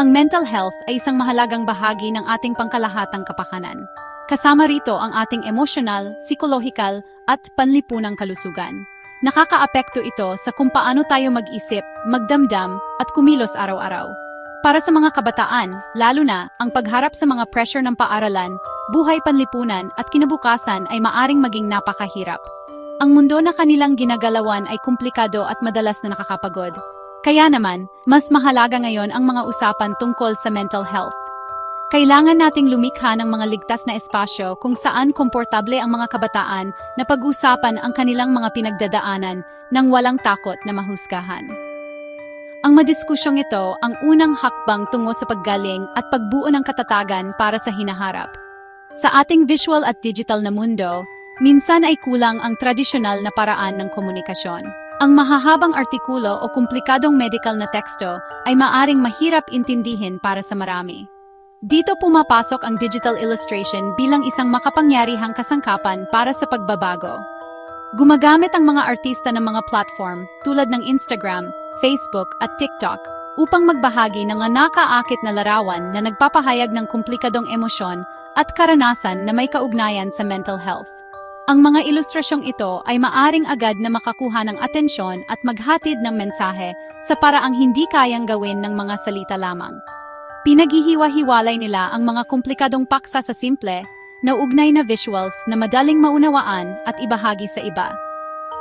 Ang mental health ay isang mahalagang bahagi ng ating pangkalahatang kapakanan. Kasama rito ang ating emosyonal, psikolohikal, at panlipunang kalusugan. Nakakaapekto ito sa kung paano tayo mag-isip, magdamdam, at kumilos araw-araw. Para sa mga kabataan, lalo na, ang pagharap sa mga pressure ng paaralan, buhay panlipunan at kinabukasan ay maaring maging napakahirap. Ang mundo na kanilang ginagalawan ay komplikado at madalas na nakakapagod. Kaya naman, mas mahalaga ngayon ang mga usapan tungkol sa mental health. Kailangan nating lumikha ng mga ligtas na espasyo kung saan komportable ang mga kabataan na pag-usapan ang kanilang mga pinagdadaanan ng walang takot na mahusgahan. Ang madiskusyong ito ang unang hakbang tungo sa paggaling at pagbuo ng katatagan para sa hinaharap. Sa ating visual at digital na mundo, minsan ay kulang ang tradisyonal na paraan ng komunikasyon. Ang mahahabang artikulo o komplikadong medical na teksto ay maaring mahirap intindihin para sa marami. Dito pumapasok ang digital illustration bilang isang makapangyarihang kasangkapan para sa pagbabago. Gumagamit ang mga artista ng mga platform tulad ng Instagram, Facebook at TikTok upang magbahagi ng nakaakit na larawan na nagpapahayag ng komplikadong emosyon at karanasan na may kaugnayan sa mental health. Ang mga ilustrasyong ito ay maaring agad na makakuha ng atensyon at maghatid ng mensahe sa paraang hindi kayang gawin ng mga salita lamang. Pinaghihiwa-hiwalay nila ang mga komplikadong paksa sa simple, naugnay na visuals na madaling maunawaan at ibahagi sa iba.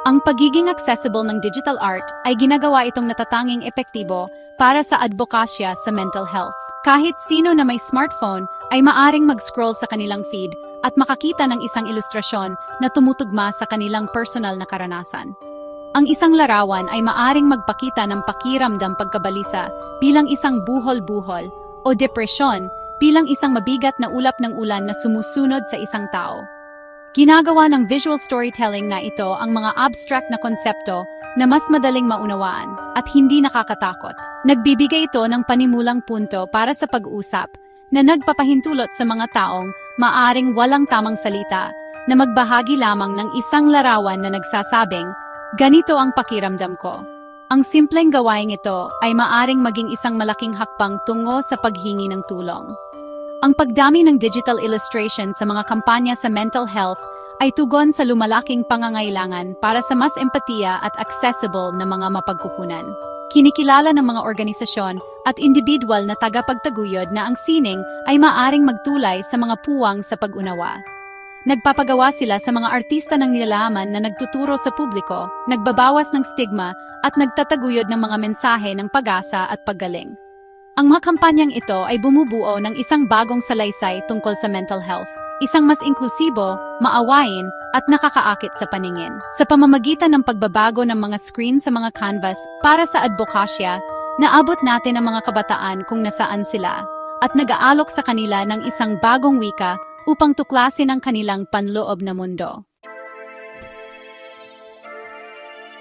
Ang pagiging accessible ng digital art ay ginagawa itong natatanging epektibo para sa advokasya sa mental health. Kahit sino na may smartphone ay maaring mag-scroll sa kanilang feed at makakita ng isang ilustrasyon na tumutugma sa kanilang personal na karanasan. Ang isang larawan ay maaring magpakita ng pakiramdam pagkabalisa bilang isang buhol-buhol o depresyon bilang isang mabigat na ulap ng ulan na sumusunod sa isang tao. Ginagawa ng visual storytelling na ito ang mga abstract na konsepto na mas madaling maunawaan at hindi nakakatakot. Nagbibigay ito ng panimulang punto para sa pag-usap na nagpapahintulot sa mga taong maaring walang tamang salita na magbahagi lamang ng isang larawan na nagsasabing, ganito ang pakiramdam ko. Ang simpleng gawaing ito ay maaring maging isang malaking hakbang tungo sa paghingi ng tulong. Ang pagdami ng digital illustration sa mga kampanya sa mental health ay tugon sa lumalaking pangangailangan para sa mas empatiya at accessible na mga mapagkukunan. Kinikilala ng mga organisasyon at individual na tagapagtaguyod na ang sining ay maaring magtulay sa mga puwang sa pag-unawa. Nagpapagawa sila sa mga artista ng nilalaman na nagtuturo sa publiko, nagbabawas ng stigma at nagtataguyod ng mga mensahe ng pag-asa at paggaling. Ang mga kampanyang ito ay bumubuo ng isang bagong salaysay tungkol sa mental health, isang mas inklusibo, maawain, at nakakaakit sa paningin. Sa pamamagitan ng pagbabago ng mga screen sa mga canvas para sa advokasya, naabot natin ang mga kabataan kung nasaan sila, at nag-aalok sa kanila ng isang bagong wika upang tuklasin ang kanilang panloob na mundo.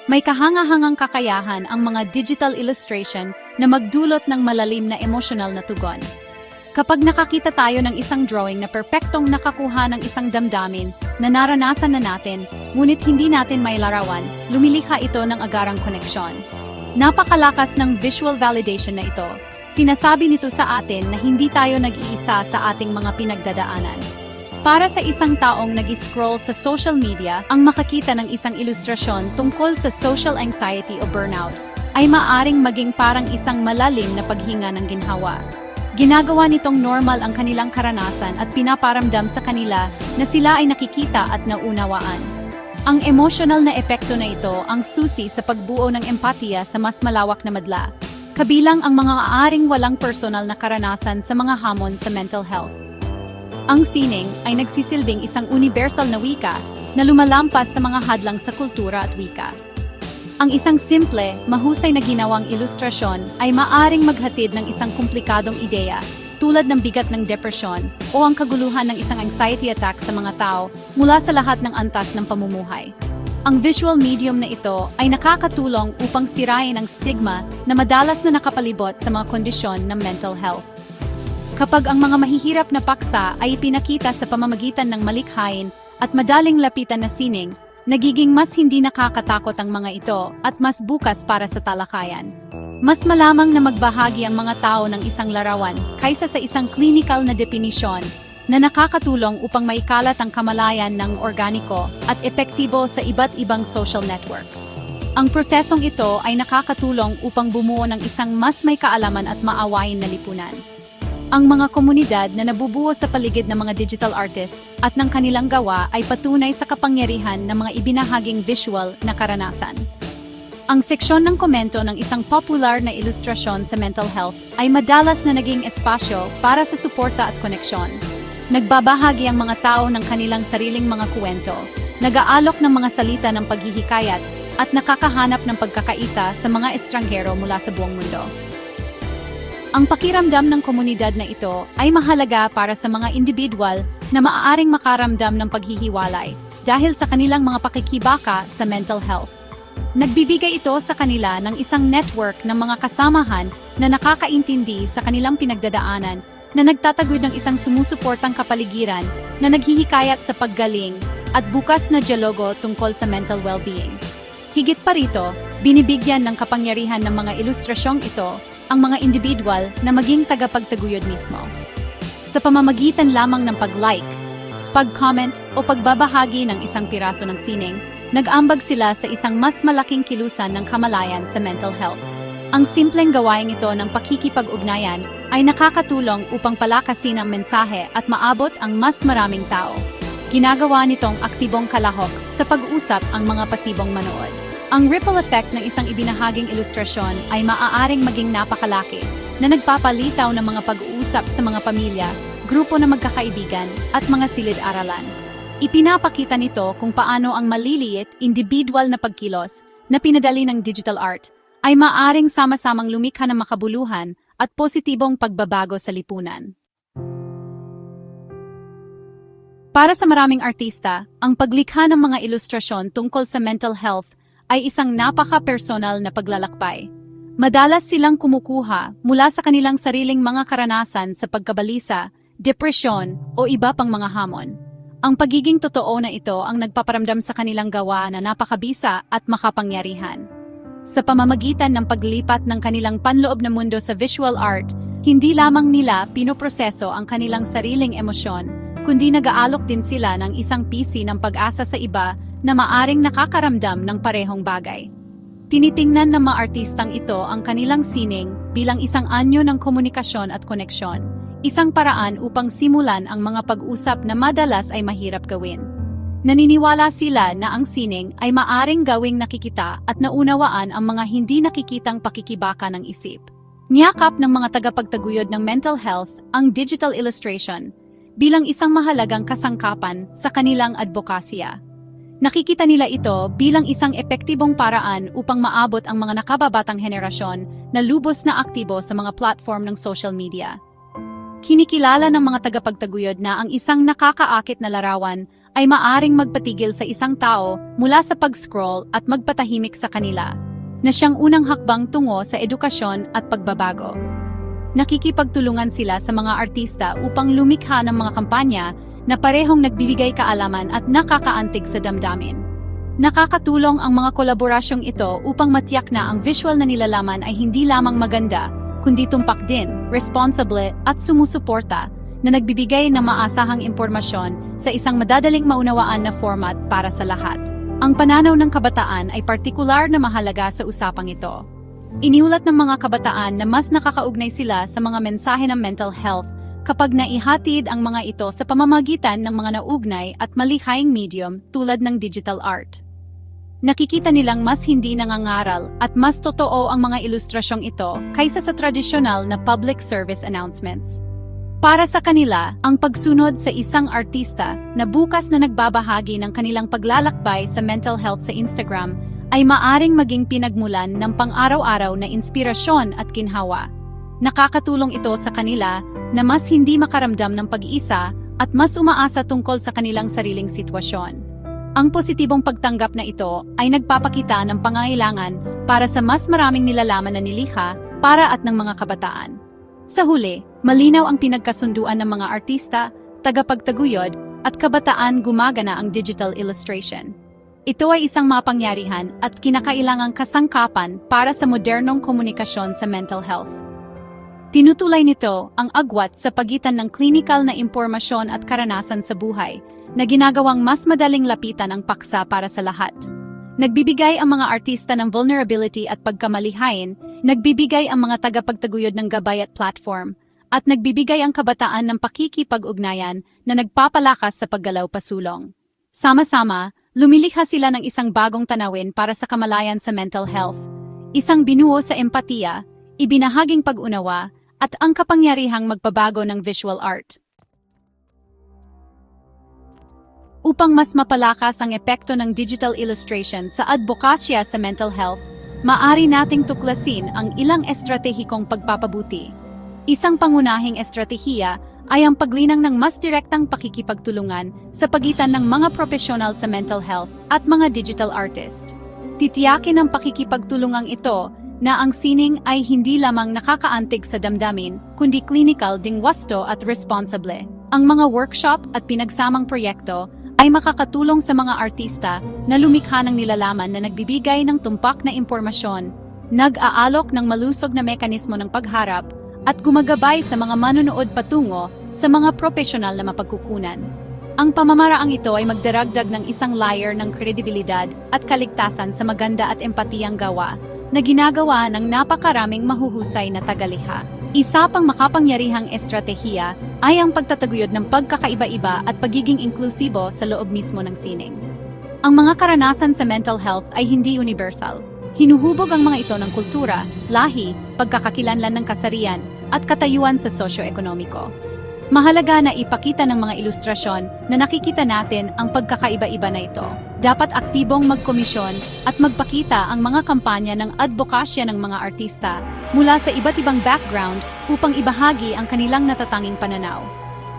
May kahangahangang kakayahan ang mga digital illustration na magdulot ng malalim na emosyonal na tugon. Kapag nakakita tayo ng isang drawing na perpektong nakakuha ng isang damdamin na naranasan na natin, ngunit hindi natin may larawan, lumilikha ito ng agarang koneksyon. Napakalakas ng visual validation na ito. Sinasabi nito sa atin na hindi tayo nag-iisa sa ating mga pinagdadaanan. Para sa isang taong nag-scroll sa social media, ang makakita ng isang ilustrasyon tungkol sa social anxiety o burnout ay maaring maging parang isang malalim na paghinga ng ginhawa. Ginagawa nitong normal ang kanilang karanasan at pinaparamdam sa kanila na sila ay nakikita at naunawaan. Ang emotional na epekto na ito ang susi sa pagbuo ng empatiya sa mas malawak na madla, kabilang ang mga aaring walang personal na karanasan sa mga hamon sa mental health. Ang sining ay nagsisilbing isang universal na wika na lumalampas sa mga hadlang sa kultura at wika. Ang isang simple, mahusay na ginawang ilustrasyon ay maaring maghatid ng isang komplikadong ideya tulad ng bigat ng depresyon o ang kaguluhan ng isang anxiety attack sa mga tao mula sa lahat ng antas ng pamumuhay. Ang visual medium na ito ay nakakatulong upang sirain ang stigma na madalas na nakapalibot sa mga kondisyon ng mental health. Kapag ang mga mahihirap na paksa ay pinakita sa pamamagitan ng malikhain at madaling lapitan na sining, nagiging mas hindi nakakatakot ang mga ito at mas bukas para sa talakayan. Mas malamang na magbahagi ang mga tao ng isang larawan kaysa sa isang clinical na definisyon na nakakatulong upang maikalat ang kamalayan ng organiko at epektibo sa iba't ibang social network. Ang prosesong ito ay nakakatulong upang bumuo ng isang mas may kaalaman at maawain na lipunan. Ang mga komunidad na nabubuo sa paligid ng mga digital artist at ng kanilang gawa ay patunay sa kapangyarihan ng mga ibinahaging visual na karanasan. Ang seksyon ng komento ng isang popular na ilustrasyon sa mental health ay madalas na naging espasyo para sa suporta at koneksyon. Nagbabahagi ang mga tao ng kanilang sariling mga kuwento, nag-aalok ng mga salita ng paghihikayat at nakakahanap ng pagkakaisa sa mga estranghero mula sa buong mundo. Ang pakiramdam ng komunidad na ito ay mahalaga para sa mga individual na maaaring makaramdam ng paghihiwalay dahil sa kanilang mga pakikibaka sa mental health. Nagbibigay ito sa kanila ng isang network ng mga kasamahan na nakakaintindi sa kanilang pinagdadaanan na nagtataguyod ng isang sumusuportang kapaligiran na naghihikayat sa paggaling at bukas na dialogo tungkol sa mental well-being. Higit pa rito, binibigyan ng kapangyarihan ng mga ilustrasyong ito ang mga individual na maging tagapagtaguyod mismo. Sa pamamagitan lamang ng pag-like, pag-comment o pagbabahagi ng isang piraso ng sining, nag-ambag sila sa isang mas malaking kilusan ng kamalayan sa mental health. Ang simpleng gawain ito ng pakikipag-ugnayan ay nakakatulong upang palakasin ang mensahe at maabot ang mas maraming tao. Ginagawa nitong aktibong kalahok sa pag-usap ang mga pasibong manood. Ang ripple effect ng isang ibinahaging ilustrasyon ay maaaring maging napakalaki na nagpapalitaw ng mga pag-uusap sa mga pamilya, grupo na magkakaibigan at mga silid-aralan. Ipinapakita nito kung paano ang maliliit, individual na pagkilos na pinadali ng digital art ay maaring sama-samang lumikha ng makabuluhan at positibong pagbabago sa lipunan. Para sa maraming artista, ang paglikha ng mga ilustrasyon tungkol sa mental health ay isang napaka-personal na paglalakbay. Madalas silang kumukuha mula sa kanilang sariling mga karanasan sa pagkabalisa, depresyon o iba pang mga hamon. Ang pagiging totoo na ito ang nagpaparamdam sa kanilang gawa na napakabisa at makapangyarihan. Sa pamamagitan ng paglipat ng kanilang panloob na mundo sa visual art, hindi lamang nila pinoproseso ang kanilang sariling emosyon, kundi nag-aalok din sila ng isang pisi ng pag-asa sa iba na maaring nakakaramdam ng parehong bagay. Tinitingnan ng mga artistang ito ang kanilang sining bilang isang anyo ng komunikasyon at koneksyon, isang paraan upang simulan ang mga pag-usap na madalas ay mahirap gawin. Naniniwala sila na ang sining ay maaring gawing nakikita at naunawaan ang mga hindi nakikitang pakikibaka ng isip. Niyakap ng mga tagapagtaguyod ng mental health ang digital illustration bilang isang mahalagang kasangkapan sa kanilang advokasya. Nakikita nila ito bilang isang epektibong paraan upang maabot ang mga nakababatang henerasyon na lubos na aktibo sa mga platform ng social media. Kinikilala ng mga tagapagtaguyod na ang isang nakakaakit na larawan ay maaring magpatigil sa isang tao mula sa pag-scroll at magpatahimik sa kanila, na siyang unang hakbang tungo sa edukasyon at pagbabago. Nakikipagtulungan sila sa mga artista upang lumikha ng mga kampanya na parehong nagbibigay kaalaman at nakakaantig sa damdamin. Nakakatulong ang mga kolaborasyong ito upang matiyak na ang visual na nilalaman ay hindi lamang maganda, kundi tumpak din, responsible at sumusuporta na nagbibigay ng maasahang impormasyon sa isang madadaling maunawaan na format para sa lahat. Ang pananaw ng kabataan ay partikular na mahalaga sa usapang ito. Iniulat ng mga kabataan na mas nakakaugnay sila sa mga mensahe ng mental health kapag naihatid ang mga ito sa pamamagitan ng mga naugnay at malihaying medium tulad ng digital art. Nakikita nilang mas hindi nangangaral at mas totoo ang mga ilustrasyong ito kaysa sa tradisyonal na public service announcements. Para sa kanila, ang pagsunod sa isang artista na bukas na nagbabahagi ng kanilang paglalakbay sa mental health sa Instagram ay maaring maging pinagmulan ng pang-araw-araw na inspirasyon at kinhawa. Nakakatulong ito sa kanila na mas hindi makaramdam ng pag-iisa at mas umaasa tungkol sa kanilang sariling sitwasyon. Ang positibong pagtanggap na ito ay nagpapakita ng pangailangan para sa mas maraming nilalaman na nilikha para at ng mga kabataan. Sa huli, malinaw ang pinagkasunduan ng mga artista, tagapagtaguyod, at kabataan gumagana ang digital illustration. Ito ay isang mapangyarihan at kinakailangang kasangkapan para sa modernong komunikasyon sa mental health. Tinutulay nito ang agwat sa pagitan ng clinical na impormasyon at karanasan sa buhay na ginagawang mas madaling lapitan ang paksa para sa lahat. Nagbibigay ang mga artista ng vulnerability at pagkamalihain, nagbibigay ang mga tagapagtaguyod ng gabay at platform, at nagbibigay ang kabataan ng pakikipag-ugnayan na nagpapalakas sa paggalaw pasulong. Sama-sama, lumilikha sila ng isang bagong tanawin para sa kamalayan sa mental health, isang binuo sa empatiya, ibinahaging pag-unawa, at ang kapangyarihang magpabago ng visual art. Upang mas mapalakas ang epekto ng digital illustration sa advokasya sa mental health, maari nating tuklasin ang ilang estratehikong pagpapabuti. Isang pangunahing estratehiya ay ang paglinang ng mas direktang pakikipagtulungan sa pagitan ng mga profesional sa mental health at mga digital artist. Titiyakin ng pakikipagtulungang ito na ang sining ay hindi lamang nakakaantig sa damdamin, kundi clinical ding wasto at responsable. Ang mga workshop at pinagsamang proyekto ay makakatulong sa mga artista na lumikha ng nilalaman na nagbibigay ng tumpak na impormasyon, nag-aalok ng malusog na mekanismo ng pagharap, at gumagabay sa mga manonood patungo sa mga profesional na mapagkukunan. Ang pamamaraang ito ay magdaragdag ng isang layer ng kredibilidad at kaligtasan sa maganda at empatiyang gawa na ginagawa ng napakaraming mahuhusay na tagaliha. Isa pang makapangyarihang estratehiya ay ang pagtataguyod ng pagkakaiba-iba at pagiging inklusibo sa loob mismo ng sining. Ang mga karanasan sa mental health ay hindi universal. Hinuhubog ang mga ito ng kultura, lahi, pagkakakilanlan ng kasarian, at katayuan sa sosyo-ekonomiko. Mahalaga na ipakita ng mga ilustrasyon na nakikita natin ang pagkakaiba-iba na ito. Dapat aktibong magkomisyon at magpakita ang mga kampanya ng advokasya ng mga artista mula sa iba't ibang background upang ibahagi ang kanilang natatanging pananaw.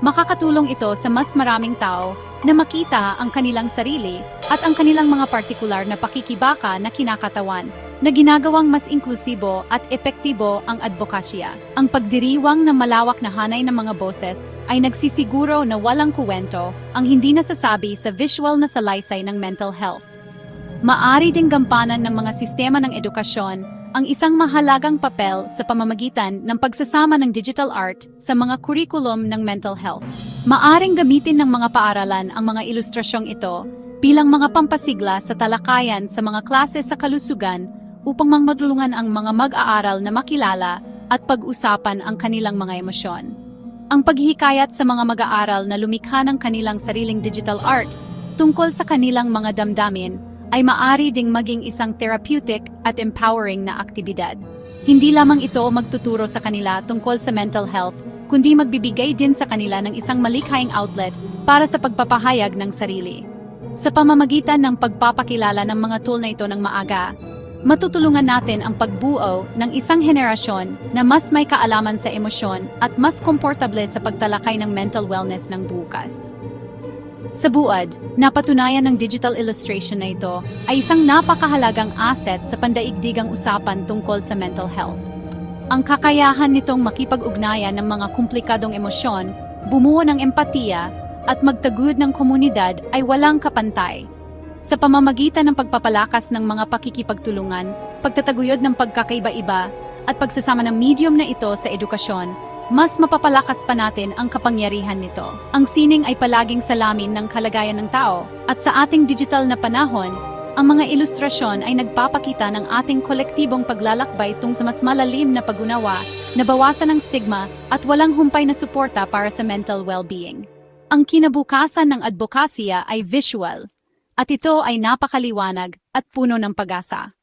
Makakatulong ito sa mas maraming tao na makita ang kanilang sarili at ang kanilang mga partikular na pakikibaka na kinakatawan na ginagawang mas inklusibo at epektibo ang advokasya. Ang pagdiriwang ng malawak na hanay ng mga boses ay nagsisiguro na walang kuwento ang hindi nasasabi sa visual na salaysay ng mental health. Maari ding gampanan ng mga sistema ng edukasyon ang isang mahalagang papel sa pamamagitan ng pagsasama ng digital art sa mga kurikulum ng mental health. Maaring gamitin ng mga paaralan ang mga ilustrasyong ito bilang mga pampasigla sa talakayan sa mga klase sa kalusugan upang magmadulungan ang mga mag-aaral na makilala at pag-usapan ang kanilang mga emosyon. Ang paghihikayat sa mga mag-aaral na lumikha ng kanilang sariling digital art tungkol sa kanilang mga damdamin ay maari ding maging isang therapeutic at empowering na aktibidad. Hindi lamang ito magtuturo sa kanila tungkol sa mental health, kundi magbibigay din sa kanila ng isang malikhaing outlet para sa pagpapahayag ng sarili. Sa pamamagitan ng pagpapakilala ng mga tool na ito ng maaga, matutulungan natin ang pagbuo ng isang henerasyon na mas may kaalaman sa emosyon at mas komportable sa pagtalakay ng mental wellness ng bukas. Sa buad, napatunayan ng digital illustration na ito ay isang napakahalagang asset sa pandaigdigang usapan tungkol sa mental health. Ang kakayahan nitong makipag-ugnayan ng mga komplikadong emosyon, bumuo ng empatiya, at magtaguyod ng komunidad ay walang kapantay. Sa pamamagitan ng pagpapalakas ng mga pakikipagtulungan, pagtataguyod ng pagkakaiba-iba, at pagsasama ng medium na ito sa edukasyon, mas mapapalakas pa natin ang kapangyarihan nito. Ang sining ay palaging salamin ng kalagayan ng tao, at sa ating digital na panahon, ang mga ilustrasyon ay nagpapakita ng ating kolektibong paglalakbay tung sa mas malalim na pagunawa, nabawasan ng stigma, at walang humpay na suporta para sa mental well-being. Ang kinabukasan ng advokasya ay visual, at ito ay napakaliwanag at puno ng pag-asa.